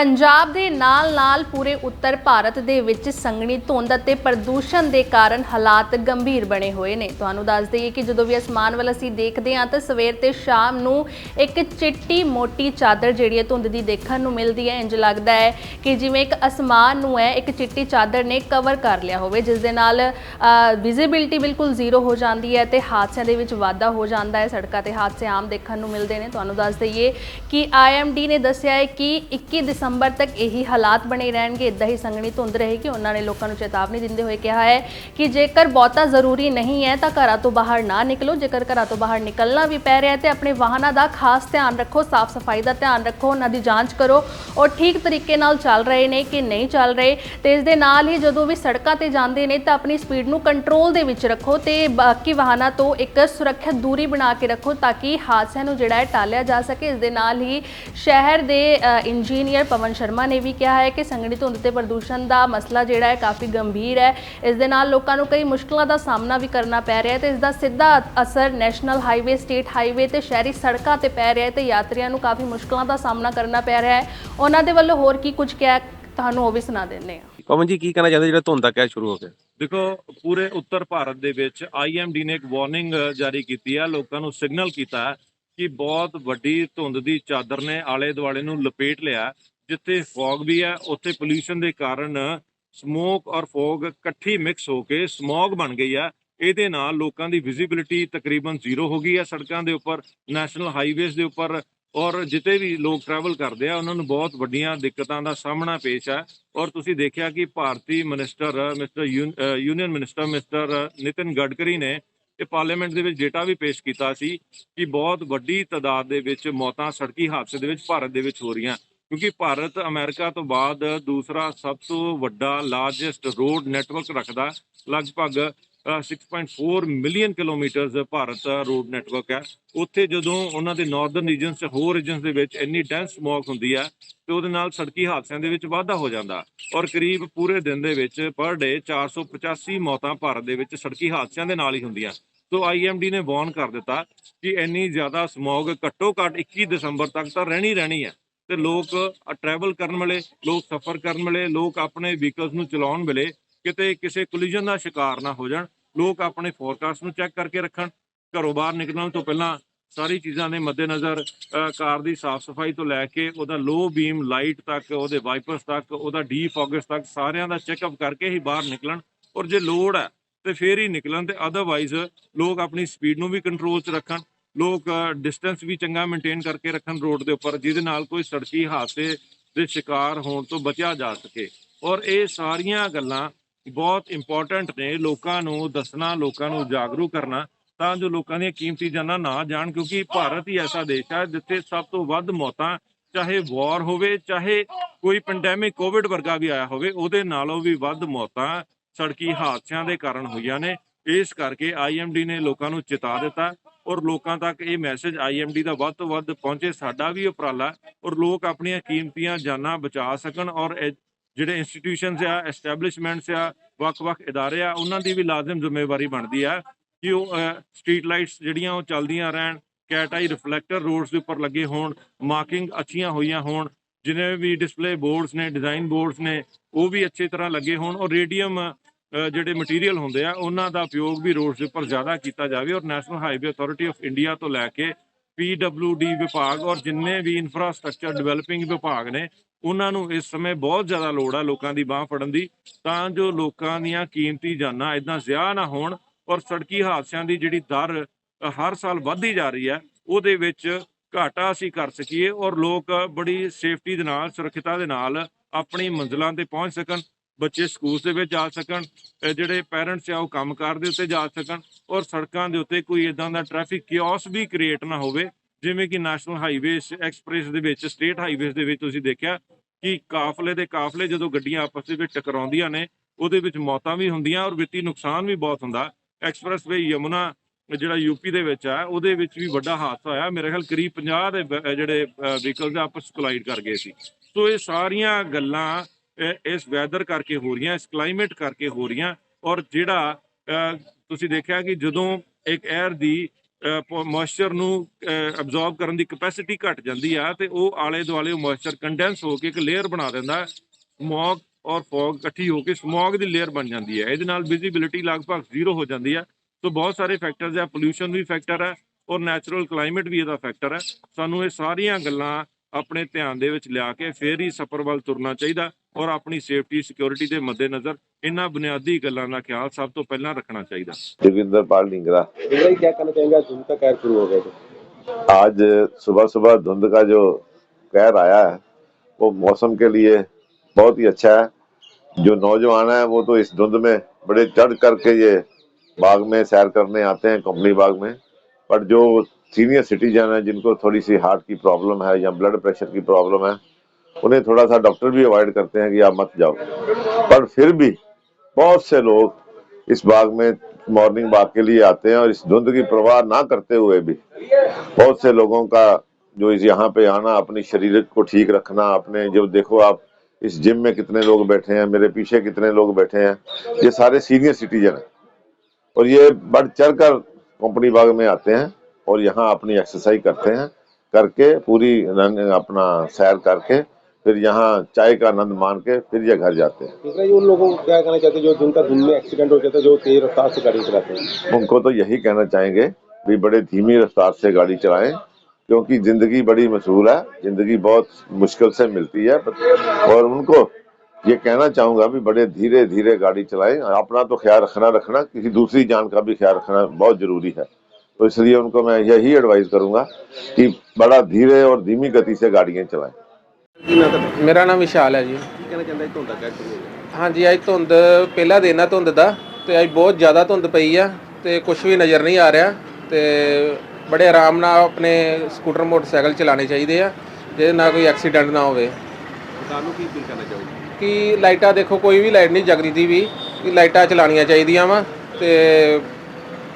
ਪੰਜਾਬ ਦੇ ਨਾਲ-ਨਾਲ ਪੂਰੇ ਉੱਤਰ ਭਾਰਤ ਦੇ ਵਿੱਚ ਸੰਘਣੀ ਧੁੰਦ ਅਤੇ ਪ੍ਰਦੂਸ਼ਣ ਦੇ ਕਾਰਨ ਹਾਲਾਤ ਗੰਭੀਰ ਬਣੇ ਹੋਏ ਨੇ। ਤੁਹਾਨੂੰ ਦੱਸ ਦਈਏ ਕਿ ਜਦੋਂ ਵੀ ਅਸਮਾਨ ਵੱਲ ਅਸੀਂ ਦੇਖਦੇ ਹਾਂ ਤਾਂ ਸਵੇਰ ਤੇ ਸ਼ਾਮ ਨੂੰ ਇੱਕ ਚਿੱਟੀ ਮੋਟੀ ਚਾਦਰ ਜਿਹੜੀ ਹੈ ਧੁੰਦ ਦੀ ਦੇਖਣ ਨੂੰ ਮਿਲਦੀ ਹੈ। ਇੰਜ ਲੱਗਦਾ ਹੈ ਕਿ ਜਿਵੇਂ ਇੱਕ ਅਸਮਾਨ ਨੂੰ ਹੈ, ਇੱਕ ਚਿੱਟੀ ਚਾਦਰ ਨੇ ਕਵਰ ਕਰ ਲਿਆ ਹੋਵੇ, ਜਿਸ ਦੇ ਨਾਲ ਵਿਜ਼ਿਬਿਲਟੀ ਬਿਲਕੁਲ ਜ਼ੀਰੋ ਹੋ ਜਾਂਦੀ ਹੈ ਤੇ ਹਾਦਸਿਆਂ ਦੇ ਵਿੱਚ ਵਾਧਾ ਹੋ ਜਾਂਦਾ ਹੈ। ਸੜਕਾਂ ਤੇ ਹਾਦਸੇ ਆਮ ਦੇਖਣ ਨੂੰ ਮਿਲਦੇ ਨੇ। ਤੁਹਾਨੂੰ ਦੱਸ ਦਈਏ ਕਿ ਆਈਐਮਡੀ ਨੇ ਦੱਸਿਆ ਹੈ ਕਿ 21 ਦਸੰਬਰ ਤੱਕ ਇਹੀ ਹਾਲਾਤ ਬਣੇ ਰਹਿਣਗੇ। ਇਦਾਂ ਹੀ ਸੰਘਣੀ ਧੁੰਦ ਰਹੇਗੀ। ਉਹਨਾਂ ਨੇ ਲੋਕਾਂ ਨੂੰ ਚੇਤਾਵਨੀ ਦਿੰਦੇ ਹੋਏ ਕਿਹਾ ਹੈ ਕਿ ਜੇਕਰ ਬਹੁਤਾ ਜ਼ਰੂਰੀ ਨਹੀਂ ਹੈ ਤਾਂ ਘਰਾਂ ਤੋਂ ਬਾਹਰ ਨਾ ਨਿਕਲੋ। ਜੇਕਰ ਘਰਾਂ ਤੋਂ ਬਾਹਰ ਨਿਕਲਣਾ ਵੀ ਪੈ ਰਿਹਾ ਹੈ ਤੇ ਆਪਣੇ ਵਾਹਨਾਂ ਦਾ ਖਾਸ ਧਿਆਨ ਰੱਖੋ ਸਾਫ਼ ਸਫ਼ਾਈ ਦਾ ਧਿਆਨ ਰੱਖੋ, ਉਹਨਾਂ ਦੀ ਜਾਂਚ ਕਰੋ। ਔਰ ਠੀਕ ਤਰੀਕੇ ਨਾਲ ਚੱਲ ਰਹੇ ਨੇ ਕਿ ਨਹੀਂ ਚੱਲ ਰਹੇ ਤੇ ਇਸ ਦੇ ਨਾਲ ਹੀ ਜਦੋਂ ਵੀ ਸੜਕਾਂ ਤੇ ਜਾਂਦੇ ਨੇ ਤਾਂ ਆਪਣੀ ਸਪੀਡ ਨੂੰ ਕੰਟਰੋਲ ਦੇ ਵਿੱਚ ਰੱਖੋ ਤੇ ਬਾਕੀ ਵਾਹਨਾਂ ਤੋਂ ਇੱਕ ਸੁਰੱਖਿਅਤ ਦੂਰੀ ਬਣਾ ਕੇ ਰੱਖੋ ਤਾਂ ਕਿ ਹਾਦਸਿਆਂ ਨੂੰ ਜਿਹੜਾ ਹੈ ਟਾਲਿਆ ਜਾ ਸਕੇ। ਇਸ ਦੇ ਨਾਲ ਹੀ ਸ਼ਹਿਰ ਦੇ ਇੰਜੀਨੀਅਰ ਪਵਨ ਸ਼ਰਮਾ ਨੇ ਵੀ ਕਿਹਾ ਹੈ ਕਿ ਸੰਗਣੀ ਧੁੰਦ ਤੇ ਪ੍ਰਦੂਸ਼ਣ ਦਾ ਮਸਲਾ ਜਿਹੜਾ ਹੈ ਕਾਫੀ ਗੰਭੀਰ ਹੈ। ਇਸ ਦੇ ਨਾਲ ਲੋਕਾਂ ਨੂੰ ਕਈ ਮੁਸ਼ਕਲਾਂ ਦਾ ਸਾਹਮਣਾ ਵੀ ਕਰਨਾ ਪੈ ਰਿਹਾ ਹੈ ਤੇ ਇਸ ਦਾ ਸਿੱਧਾ ਅਸਰ ਨੈਸ਼ਨਲ ਹਾਈਵੇ ਸਟੇਟ ਹਾਈਵੇ ਤੇ ਸ਼ਹਿਰੀ ਸੜਕਾਂ ਤੇ ਪੈ ਰਿਹਾ ਹੈ ਤੇ ਯਾਤਰੀਆਂ ਨੂੰ ਕਾਫੀ ਮੁਸ਼ਕਲਾਂ ਦਾ ਸਾਹਮਣਾ ਕਰਨਾ ਪੈ ਰਿਹਾ ਹੈ। ਉਹਨਾਂ ਦੇ ਵੱਲੋਂ ਹੋਰ ਕੀ ਕੁਝ ਕਿਹਾ ਤੁਹਾਨੂੰ ਉਹ ਵੀ ਸੁਣਾ ਦਿੰਦੇ ਹਾਂ। ਪਵਨ ਜੀ ਕੀ ਕਹਿਣਾ ਚਾਹੁੰਦੇ ਜਿਹੜਾ ਧੁੰਦ ਦਾ ਕਹਿ ਸ਼ੁਰੂ ਹੋ ਗਿਆ? ਦੇਖੋ ਪੂਰੇ ਉੱਤਰ ਭਾਰਤ ਦੇ ਵਿੱਚ ਆਈਐਮਡੀ ਨੇ ਇੱਕ ਵਾਰਨਿੰਗ ਜਾਰੀ ਕੀਤੀ ਹੈ। ਲੋਕਾਂ ਨੂੰ ਸਿਗਨਲ ਕੀਤਾ ਕਿ ਬਹੁਤ ਵੱਡੀ ਧੁੰਦ ਦੀ ਚਾਦਰ ਨੇ ਆਲੇ ਦੁਆਲੇ ਨੂੰ ਲਪੇਟ ਲਿਆ। ਜਿੱਥੇ ਫੌਗ ਵੀ ਹੈ, ਉੱਥੇ ਪੋਲੂਸ਼ਨ ਦੇ ਕਾਰਨ ਸਮੋਕ ਔਰ ਫੌਗ ਇਕੱਠੀ ਮਿਕਸ ਹੋ ਕੇ ਸਮੌਗ ਬਣ ਗਈ ਹੈ ਇਹਦੇ ਨਾਲ ਲੋਕਾਂ ਦੀ ਵਿਜ਼ਿਬਿਲਿਟੀ ਤਕਰੀਬਨ ਜ਼ੀਰੋ ਹੋ ਗਈ ਹੈ ਸੜਕਾਂ ਦੇ ਉੱਪਰ ਨੈਸ਼ਨਲ ਹਾਈਵੇਜ਼ ਦੇ ਉੱਪਰ ਔਰ ਜਿੱਤੇ ਵੀ ਲੋਕ ਟਰੈਵਲ ਕਰਦੇ ਆ, ਉਹਨਾਂ ਨੂੰ ਬਹੁਤ ਵੱਡੀਆਂ ਦਿੱਕਤਾਂ ਦਾ ਸਾਹਮਣਾ ਪੇਸ਼ ਹੈ ਔਰ ਤੁਸੀਂ ਦੇਖਿਆ ਕਿ ਭਾਰਤੀ minister mister union minister mister Nitin Gadkari ਨੇ ਇਹ ਪਾਰਲੀਮੈਂਟ ਦੇ ਵਿੱਚ ਡੇਟਾ ਵੀ ਪੇਸ਼ ਕੀਤਾ ਸੀ ਕਿ ਬਹੁਤ ਵੱਡੀ ਤਾਦਾਦ ਦੇ ਵਿੱਚ ਮੌਤਾਂ ਸੜਕੀ ਹਾਦਸੇ ਦੇ ਵਿੱਚ ਭਾਰਤ ਦੇ ਵਿੱਚ ਹੋ ਰਹੀਆਂ। ਕਿਉਂਕਿ ਭਾਰਤ ਅਮਰੀਕਾ ਤੋਂ ਬਾਅਦ ਦੂਸਰਾ ਸਭ ਤੋਂ ਵੱਡਾ ਲਾਰਜੈਸਟ ਰੋਡ ਨੈਟਵਰਕ ਰੱਖਦਾ ਹੈ। ਲਗਭਗ ਅ, 6.4 million kilometres Bharat road network ਹੈ। ਉੱਥੇ ਜਦੋਂ ਉਹਨਾਂ ਦੇ ਨਾਰਥਰਨ ਰੀਜਨਸ ਤੇ ਹੋਰ ਰੀਜਨਸ ਦੇ ਵਿੱਚ ਇੰਨੀ ਡੈਂਸ ਸਮੋਕ ਹੁੰਦੀ ਹੈ ਤੇ ਉਹਦੇ ਨਾਲ ਸੜਕੀ ਹਾਦਸਿਆਂ ਦੇ ਵਿੱਚ ਵਾਧਾ ਹੋ ਜਾਂਦਾ ਔਰ ਕਰੀਬ ਪੂਰੇ ਦਿਨ ਦੇ ਵਿੱਚ ਪਰ ਡੇ 485 ਮੌਤਾਂ ਭਾਰਤ ਦੇ ਵਿੱਚ ਸੜਕੀ ਹਾਦਸਿਆਂ ਦੇ ਨਾਲ ਹੀ ਹੁੰਦੀਆਂ। ਸੋ ਆਈਐਮਡੀ ਨੇ ਵਾਰਨ ਕਰ ਦਿੱਤਾ ਕਿ ਇੰਨੀ ਜ਼ਿਆਦਾ ਸਮੋਗ ਘੱਟੋ ਘੱਟ 21 ਦਸੰਬਰ ਤੱਕ ਤਾਂ ਰਹਿਣੀ ਰਹਿਣੀ ਹੈ। ਤੇ ਲੋਕ ਟਰੈਵਲ ਕਰਨ ਵੇਲੇ, ਲੋਕ ਸਫ਼ਰ ਕਰਨ ਵੇਲੇ, ਲੋਕ ਆਪਣੇ ਵਹੀਕਲਸ ਨੂੰ ਚਲਾਉਣ ਵੇਲੇ ਕਿਤੇ ਕਿਸੇ ਕੋਲੀਜਨ ਦਾ ਸ਼ਿਕਾਰ ਨਾ ਹੋ ਜਾਣ। ਲੋਕ ਆਪਣੇ ਫੋਰਕਾਸਟ ਨੂੰ ਚੈੱਕ ਕਰਕੇ ਰੱਖਣ। ਘਰੋਂ ਬਾਹਰ ਨਿਕਲਣ ਤੋਂ ਪਹਿਲਾਂ ਸਾਰੀ ਚੀਜ਼ਾਂ ਦੇ ਮੱਦੇਨਜ਼ਰ ਕਾਰ ਦੀ ਸਾਫ਼ ਸਫ਼ਾਈ ਤੋਂ ਲੈ ਕੇ ਉਹਦਾ ਲੋ ਬੀਮ ਲਾਈਟ ਤੱਕ, ਉਹਦੇ ਵਾਈਪਰਸ ਤੱਕ, ਉਹਦਾ ਡੀਫੋਗਸ ਤੱਕ ਸਾਰਿਆਂ ਦਾ ਚੈੱਕਅਪ ਕਰਕੇ ਹੀ ਬਾਹਰ ਨਿਕਲਣ। ਔਰ ਜੇ ਲੋੜ ਹੈ ਤੇ ਫੇਰ ਹੀ ਨਿਕਲਣ ਤੇ ਅਦਰਵਾਈਜ਼ ਲੋਕ ਆਪਣੀ ਸਪੀਡ ਨੂੰ ਵੀ ਕੰਟਰੋਲ 'ਚ ਰੱਖਣ। ਲੋਕ ਡਿਸਟੈਂਸ ਵੀ ਚੰਗਾ ਮੇਨਟੇਨ ਕਰਕੇ ਰੱਖਣ ਰੋਡ ਦੇ ਉੱਪਰ, ਜਿਹਦੇ ਨਾਲ ਕੋਈ ਸੜਕੀ ਹਾਦਸੇ ਦੇ ਸ਼ਿਕਾਰ ਹੋਣ ਤੋਂ ਬਚਿਆ ਜਾ ਸਕੇ। ਔਰ ਇਹ ਸਾਰੀਆਂ ਗੱਲਾਂ ਬਹੁਤ ਇੰਪੋਰਟੈਂਟ ਨੇ। ਲੋਕਾਂ ਨੂੰ ਦੱਸਣਾ, ਲੋਕਾਂ ਨੂੰ ਜਾਗਰੂਕ ਕਰਨਾ, ਤਾਂ ਜੋ ਲੋਕਾਂ ਦੀਆਂ ਕੀਮਤੀ ਜਾਨਾਂ ਨਾ ਜਾਣ, ਕਿਉਂਕਿ ਭਾਰਤ ਹੀ ਐਸਾ ਦੇਸ਼ ਹੈ ਜਿੱਥੇ ਸਭ ਤੋਂ ਵੱਧ ਮੌਤਾਂ, ਚਾਹੇ ਵਾਰ ਹੋਵੇ, ਚਾਹੇ ਕੋਈ ਪੈਂਡੈਮਿਕ ਕੋਵਿਡ ਵਰਗਾ ਵੀ ਆਇਆ ਹੋਵੇ, ਉਹਦੇ ਨਾਲੋਂ ਵੀ ਵੱਧ ਮੌਤਾਂ ਸੜਕੀ ਹਾਦਸਿਆਂ ਦੇ ਕਾਰਨ ਹੋਈਆਂ ਨੇ। ਇਸ ਕਰਕੇ ਆਈਐਮਡੀ ਨੇ ਲੋਕਾਂ ਨੂੰ ਚੇਤਾ ਦਿੱਤਾ। ਔਰ ਲੋਕਾਂ ਤੱਕ ਇਹ ਮੈਸੇਜ ਆਈਐਮਡੀ ਦਾ ਵੱਧ ਤੋਂ ਵੱਧ ਪਹੁੰਚੇ ਸਾਡਾ ਵੀ ਉਪਰਾਲਾ ਔਰ ਲੋਕ ਆਪਣੀਆਂ ਕੀਮਤੀਆਂ ਜਾਨਾਂ ਬਚਾ ਸਕਣ ਔਰ ਇਹ ਜਿਹੜੇ ਇੰਸਟੀਟਿਊਸ਼ਨਸ ਆ ਐਸਟੈਬਲਿਸ਼ਮੈਂਟਸ ਆ ਵੱਖ-ਵੱਖ ادارے ਆ ਉਹਨਾਂ ਦੀ ਵੀ ਲਾਜ਼ਮ ਜ਼ਿੰਮੇਵਾਰੀ ਬਣਦੀ ਆ ਕਿ ਉਹ ਸਟਰੀਟ ਲਾਈਟਸ ਜਿਹੜੀਆਂ ਉਹ ਚੱਲਦੀਆਂ ਰਹਿਣ ਕੈਟ ਆਈ ਰਿਫਲੈਕਟਰ ਰੋਡਸ ਦੇ ਉੱਪਰ ਲੱਗੇ ਹੋਣ ਮਾਰਕਿੰਗ ਅੱਛੀਆਂ ਹੋਈਆਂ ਹੋਣ ਜਿਨੇ ਵੀ ਡਿਸਪਲੇ ਬੋਰਡਸ ਨੇ ਡਿਜ਼ਾਈਨ ਬੋਰਡਸ ਨੇ ਉਹ ਵੀ ਅੱਛੀ ਤਰ੍ਹਾਂ ਲੱਗੇ ਹੋਣ ਔਰ ਰੇਡੀਅਮ ਜਿਹੜੇ ਮਟੀਰੀਅਲ ਹੁੰਦੇ ਆ, ਉਹਨਾਂ ਦਾ ਉਪਯੋਗ ਵੀ ਰੋਡਸ ਉੱਪਰ ਜ਼ਿਆਦਾ ਕੀਤਾ ਜਾਵੇ ਔਰ national highway authority of India ਤੋਂ ਲੈ ਕੇ ਡੀ ਵਿਭਾਗ ਔਰ ਜਿੰਨੇ ਵੀ ਇਨਫਰਾਸਟ੍ਰਕਚਰ ਡਿਵੈਲਪਿੰਗ ਵਿਭਾਗ ਨੇ, ਉਹਨਾਂ ਨੂੰ ਇਸ ਸਮੇਂ ਬਹੁਤ ਜ਼ਿਆਦਾ ਲੋੜ ਆ ਲੋਕਾਂ ਦੀ ਬਾਹ ਫੜਨ ਦੀ, ਤਾਂ ਜੋ ਲੋਕਾਂ ਦੀਆਂ ਕੀਮਤੀ ਜਾਨਾਂ ਇਦਾਂ ਜ਼ਿਆ ਨਾ ਹੋਣ ਔਰ ਸੜਕੀ ਹਾਦਸਿਆਂ ਦੀ ਜਿਹੜੀ ਦਰ ਹਰ ਸਾਲ ਵੱਧਦੀ ਜਾ ਰਹੀ ਹੈ, ਉਹਦੇ ਵਿੱਚ ਘਾਟਾ ਅਸੀਂ ਕਰ ਸਕੀਏ ਔਰ ਲੋਕ ਬੜੀ ਸੇਫਟੀ ਦੇ ਨਾਲ, ਸੁਰੱਖਿਅਤਾ ਦੇ ਨਾਲ ਆਪਣੀ ਮੰਜ਼ਿਲਾਂ ਤੇ ਪਹੁੰਚ ਸਕਣ। ਬੱਚੇ ਸਕੂਲਸ ਦੇ ਵਿੱਚ ਜਾ ਸਕਣ ਜਿਹੜੇ ਪੈਰੈਂਟਸ ਆ ਉਹ ਕੰਮਕਾਰ ਦੇ ਉੱਤੇ ਜਾ ਸਕਣ ਔਰ ਸੜਕਾਂ ਦੇ ਉੱਤੇ ਕੋਈ ਇਦਾਂ ਦਾ ਟ੍ਰੈਫਿਕ ਕਿਓਸ ਵੀ ਕ੍ਰੀਏਟ ਨਾ ਹੋਵੇ, ਜਿਵੇਂ ਕਿ ਨੈਸ਼ਨਲ ਹਾਈਵੇਜ਼ ਐਕਸਪ੍ਰੈਸ ਦੇ ਵਿੱਚ ਸਟੇਟ ਹਾਈਵੇਜ਼ ਦੇ ਵਿੱਚ ਤੁਸੀਂ ਦੇਖਿਆ ਕਿ ਕਾਫਲੇ ਦੇ ਕਾਫਲੇ ਜਦੋਂ ਗੱਡੀਆਂ ਆਪਸ ਦੇ ਵਿੱਚ ਟਕਰਾਉਂਦੀਆਂ ਨੇ, ਉਹਦੇ ਵਿੱਚ ਮੌਤਾਂ ਵੀ ਹੁੰਦੀਆਂ ਔਰ ਵਿੱਤੀ ਨੁਕਸਾਨ ਵੀ ਬਹੁਤ ਹੁੰਦਾ। ਐਕਸਪ੍ਰੈਸ ਵੇ ਯਮੁਨਾ, ਜਿਹੜਾ ਯੂਪੀ ਦੇ ਵਿੱਚ ਆ, ਉਹਦੇ ਵਿੱਚ ਵੀ ਵੱਡਾ ਹਾਦਸਾ ਹੋਇਆ। ਮੇਰੇ ਖਿਆਲ ਕਰੀਬ 50 ਦੇ ਜਿਹੜੇ ਵਹੀਕਲਸ ਆਪਸ ਕੋਲਾਈਡ ਕਰ ਗਏ ਸੀ। ਸੋ ਇਹ ਸਾਰੀਆਂ ਗੱਲਾਂ ਇਸ ਵੈਦਰ ਕਰਕੇ ਹੋ ਰਹੀਆਂ, ਇਸ ਕਲਾਈਮੇਟ ਕਰਕੇ ਹੋ ਰਹੀਆਂ ਔਰ ਜਿਹੜਾ ਤੁਸੀਂ ਦੇਖਿਆ ਕਿ ਜਦੋਂ ਇੱਕ 에ਅਰ ਦੀ ਮੋਇਸਚਰ ਨੂੰ ਅਬਜ਼ੌਰਬ ਕਰਨ ਦੀ ਕਪੈਸਿਟੀ ਘਟ ਜਾਂਦੀ ਆ ਤੇ ਉਹ ਆਲੇ ਦੁਆਲੇ ਮੋਇਸਚਰ ਕੰਡੈਂਸ ਹੋ ਕੇ ਇੱਕ ਲੇਅਰ ਬਣਾ ਦਿੰਦਾ ਸਮੌਗ ਔਰ ਫੌਗ ਇਕੱਠੀ ਹੋ ਕੇ ਸਮੌਗ ਦੀ ਲੇਅਰ ਬਣ ਜਾਂਦੀ ਹੈ ਇਹਦੇ ਨਾਲ ਵਿਜ਼ਿਬਿਲਿਟੀ ਲਗਭਗ ਜ਼ੀਰੋ ਹੋ ਜਾਂਦੀ ਹੈ ਸੋ ਬਹੁਤ ਸਾਰੇ ਫੈਕਟਰਸ ਆ ਪੋਲੂਸ਼ਨ ਵੀ ਫੈਕਟਰ ਹੈ ਔਰ ਨੈਚੁਰਲ ਕਲਾਈਮੇਟ ਵੀ ਇਹਦਾ ਫੈਕਟਰ ਹੈ ਸਾਨੂੰ ਇਹ ਸਾਰੀਆਂ ਗੱਲਾਂ ਆਪਣੇ ਧਿਆਨ ਦੇ ਵਿੱਚ ਲਿਆ ਕੇ ਫੇਰ ਹੀ ਸਫ਼ਰ ਵੱਲ ਤੁਰਨਾ ਚਾਹੀਦਾ। ਔਰ ਆਪਣੀ ਸੇਫਟੀ ਸਿਕਿਉਰਿਟੀ ਦੇ ਮੱਦੇਨਜ਼ਰ ਇਹਨਾਂ ਬੁਨਿਆਦੀ ਗੱਲਾਂ ਦਾ ਖਿਆਲ ਸਭ ਤੋਂ ਪਹਿਲਾਂ ਰੱਖਣਾ ਚਾਹੀਦਾ जोगिंदर पाल डिंगरा भाई क्या कहना चाहेंगे आज धुंध का कहर शुरू हो गया तो आज सुबह सुबह धुंध का जो कहर आया है वो मौसम के लिए बहुत ही अच्छा है जो नौजवान है वो तो इस धुंध में बड़े चढ़ करके ये बाग में सैर करने आते हैं कंपनी बाग में पर जो सीनियर सिटीजन है जिनको थोड़ी सी हार्ट की प्रॉब्लम है या ब्लड प्रेशर की प्रॉब्लम है उन्हें थोड़ा सा डॉक्टर भी अवॉइड करते हैं कि आप मत जाओ। पर फिर भी बहुत से लोग इस बाग में मॉर्निंग वॉक के लिए आते हैं और इस धुंध की परवाह ना करते हुए भी बहुत से लोगों का जो इस यहाँ पे आना, अपनी शरीर को ठीक रखना, अपने जो देखो आप इस जिम में कितने लोग बैठे हैं, मेरे पीछे कितने लोग बैठे हैं, ये सारे सीनियर सिटीजन हैं। और ये बढ़ चढ़ कर कंपनी बाग में आते हैं और यहाँ अपनी एक्सरसाइज करते हैं, करके पूरी रन- अपना सैर करके फिर यहाँ चाय का आनंद मान के फिर ये घर जाते हैं। उन लोगों को क्या कहना चाहते हैं जो धुंध का धुंध में एक्सीडेंट हो जाता है जो तेज रफ्तार से गाड़ी चलाते हैं? उनको तो यही कहना चाहेंगे भी बड़े धीमी रफ्तार से गाड़ी चलाएँ क्योंकि ज़िंदगी बड़ी मशहूर है ज़िंदगी बहुत मुश्किल से मिलती है और उनको ये कहना चाहूँगा भी बड़े धीरे धीरे गाड़ी चलाएँ अपना तो ख्याल रखना रखना किसी दूसरी जान का भी ख्याल रखना बहुत ज़रूरी है। तो इसलिए उनको मैं यही एडवाइस करूँगा कि बड़ा धीरे और धीमी गति से गाड़ियाँ चलाएँ। ਮੇਰਾ ਨਾਮ ਵਿਸ਼ਾਲ ਹੈ ਜੀ। ਕਹਿਣਾ ਚਾਹੁੰਦਾ ਇਹ ਧੁੰਦ ਅੱਗਾ ਕਿਉਂ ਹਾਂਜੀ ਅੱਜ ਧੁੰਦ ਪਹਿਲਾ ਦਿਨ ਆ ਧੁੰਦ ਦਾ ਤੇ ਅੱਜ ਬਹੁਤ ਜ਼ਿਆਦਾ ਧੁੰਦ ਪਈ ਆ ਤੇ ਕੁਝ ਵੀ ਨਜ਼ਰ ਨਹੀਂ ਆ ਰਿਹਾ ਤੇ ਬੜੇ ਆਰਾਮ ਨਾਲ ਆਪਣੇ ਸਕੂਟਰ ਮੋਟਰਸਾਈਕਲ ਚਲਾਉਣੇ ਚਾਹੀਦੇ ਆ ਜਿਹਦੇ ਨਾਲ ਕੋਈ ਐਕਸੀਡੈਂਟ ਨਾ ਹੋਵੇ। ਸਰਕਾਰ ਕੀ ਅਪੀਲ ਕਰਨਾ ਕਿ ਲਾਈਟਾਂ ਦੇਖੋ ਕੋਈ ਵੀ ਲਾਈਟ ਨਹੀਂ ਜਗਦੀ ਦੀ ਵੀ ਕਿ ਲਾਈਟਾਂ ਚਲਾਉਣੀਆਂ ਚਾਹੀਦੀਆਂ ਵਾ ਤੇ